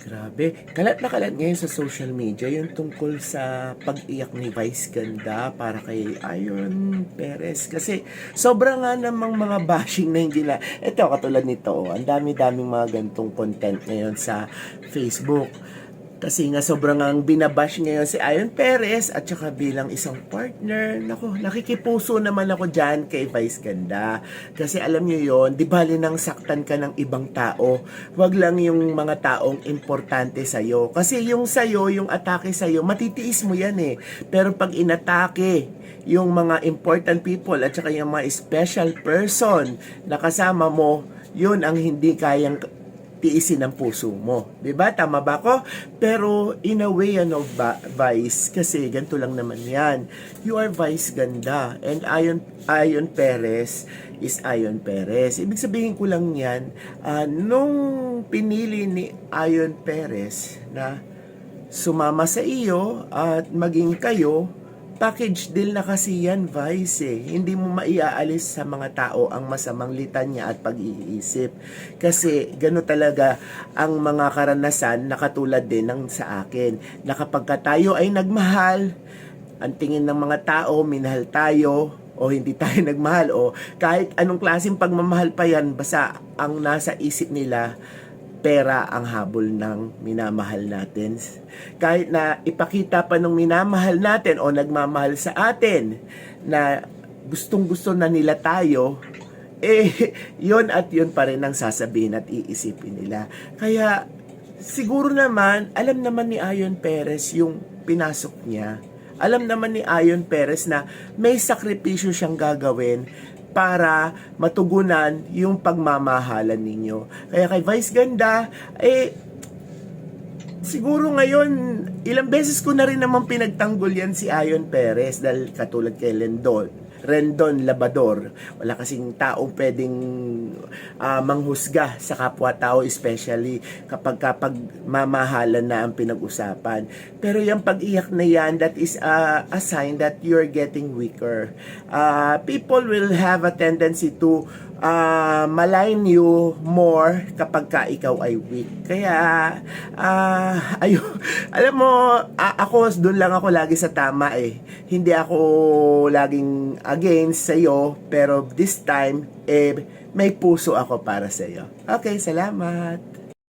Grabe. Kalat na kalat ngayon sa social media yung tungkol sa pag-iyak ni Vice Ganda para kay Iron Perez. Kasi sobrang nga namang mga bashing na hindi na. Ito, katulad nito, ang dami-daming mga gantong content ngayon sa Facebook. Kasi nga sobrang ang binabash ngayon si Iron Perez at saka bilang isang partner. Nako, nakikipuso naman ako dyan kay Vice Ganda. Kasi alam nyo yon di bali nang saktan ka ng ibang tao. Wag lang yung mga taong importante sa'yo. Kasi yung sa'yo, yung atake sa'yo, matitiis mo yan eh. Pero pag inatake, yung mga important people at saka yung mga special person na kasama mo, yun ang hindi kayang tiisin ang puso mo. ba? Tama ba ako? Pero in a way ano ba, Vice kasi ganito lang naman 'yan. You are Vice ganda and Ion Ion Perez is Ion Perez. Ibig sabihin ko lang 'yan, ah, nung pinili ni Ion Perez na sumama sa iyo at maging kayo package deal na kasi yan, Vice eh. Hindi mo maiaalis sa mga tao ang masamang litanya at pag-iisip. Kasi gano talaga ang mga karanasan na katulad din ng sa akin. Na kapag ka tayo ay nagmahal, ang tingin ng mga tao, minahal tayo, o hindi tayo nagmahal, o kahit anong klaseng pagmamahal pa yan, basta ang nasa isip nila, pera ang habol ng minamahal natin. Kahit na ipakita pa ng minamahal natin o nagmamahal sa atin na gustong gusto na nila tayo, eh, yon at yon pa rin ang sasabihin at iisipin nila. Kaya, siguro naman, alam naman ni Ayon Perez yung pinasok niya. Alam naman ni Ayon Perez na may sakripisyo siyang gagawin para matugunan yung pagmamahalan ninyo. Kaya kay Vice Ganda, eh, siguro ngayon, ilang beses ko na rin naman pinagtanggol yan si Ayon Perez dahil katulad kay Lendon. Rendon Labador. Wala kasing taong pwedeng ah, manghusga sa kapwa-tao especially kapag kapag mamahalan na ang pinag-usapan. Pero yung pag-iyak na yan, that is a, a sign that you're getting weaker. Ah, people will have a tendency to uh, malign you more kapag ka ikaw ay weak. Kaya, ah, ayo, alam mo, a- ako, doon lang ako lagi sa tama eh. Hindi ako laging against sa'yo, pero this time, eh, may puso ako para sa'yo. Okay, salamat.